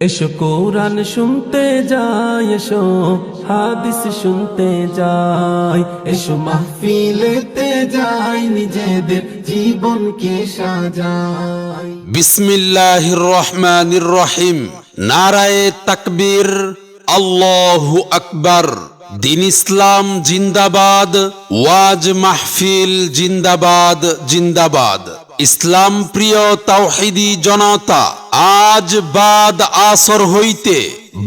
এসো কোরআন শুনতে যাই, এসো হাদিস শুনতে যাই, এসো মাহফিলেতে যাই, নিজেদের জীবনকে সাজাই। বিসমিল্লাহির রহমানির রহিম। নারায়ে তাকবীর, আল্লাহু আকবার। দিন ইসলাম জিন্দাবাদ, ওয়াজ মাহফিল জিন্দাবাদ জিন্দাবাদ। ইসলাম প্রিয় তাওহিদি জনতা, আজ বাদ আসর হইতে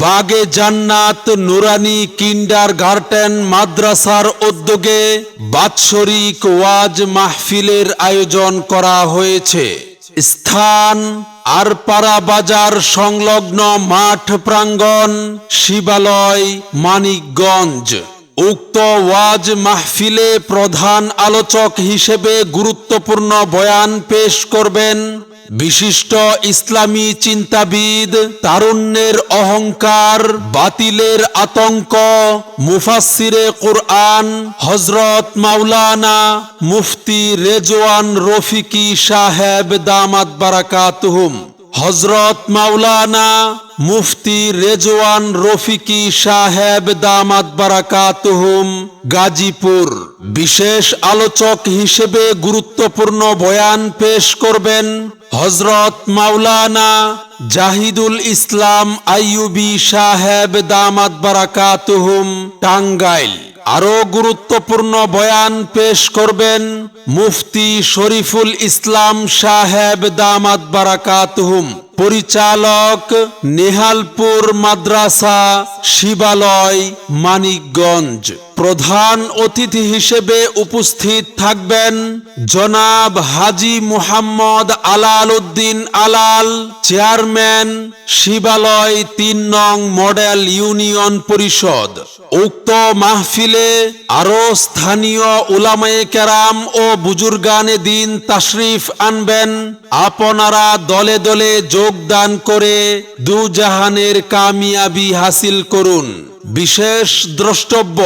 বাগে জান্নাত নুরানি কিন্ডার গার্টেন মাদ্রাসার উদ্যোগে বাৎসরিক ওয়াজ মাহফিলের আয়োজন করা হয়েছে। স্থান আরপাড়া বাজার সংলগ্ন মাঠ প্রাঙ্গণ শিবালয়, মানিকগঞ্জ। উক্ত ওয়াজ মাহফিলে প্রধান আলোচক হিসেবে গুরুত্বপূর্ণ বয়ান পেশ করবেন বিশিষ্ট ইসলামী চিন্তাবিদ, তারুণ্যের অহংকার, বাতিলের আতঙ্ক মুফাসিরে কোরআন হজরত মাওলানা মুফতি রেজওয়ান রফিকি সাহেব দামাত বারাকাতুহুম। হজরত মাওলানা মুফতি রেজওয়ান রফিকি সাহেব দামাত বারাকাতুহুম গাজীপুর। বিশেষ আলোচক হিসেবে গুরুত্বপূর্ণ বয়ান পেশ করবেন হজরত মাওলানা জাহিদুল ইসলাম আইয়ুবি সাহেব দামাত বারাকাতুহুম টাঙ্গাইল। আরও গুরুত্বপূর্ণ বয়ান পেশ করবেন মুফতি শরীফুল ইসলাম সাহেব দামাত বারাকাতুহুম। পরিচালক নেহালপুর মাদ্রাসা শিবালয়, মানিকগঞ্জ। প্রধান অতিথি হিসেবে উপস্থিত থাকবেন জনাব হাজি মুহাম্মদ আলাল উদ্দিন আলাল, চেয়ারম্যান শিবালয় তিন নং মডেল ইউনিয়ন পরিষদ। উক্ত মাহফিলে আরও স্থানীয় উলামায়ে কেরাম ও বুজুর্গানে দিন তাশরিফ আনবেন। আপনারা দলে দলে যোগদান করে দুজাহানের কামিয়াবি হাসিল করুন। বিশেষ দ্রষ্টব্য,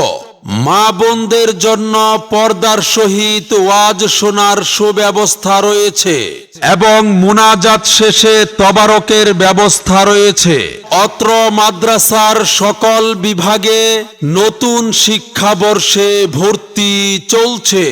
মা বোনদের জন্য পর্দার সহিত ওয়াজ শোনার সুব্যবস্থা রয়েছে এবং মুনাজাত শেষে তবারকের ব্যবস্থা রয়েছে। অত্র মাদ্রাসার সকল বিভাগে নতুন শিক্ষাবর্ষে ভর্তি চলছে।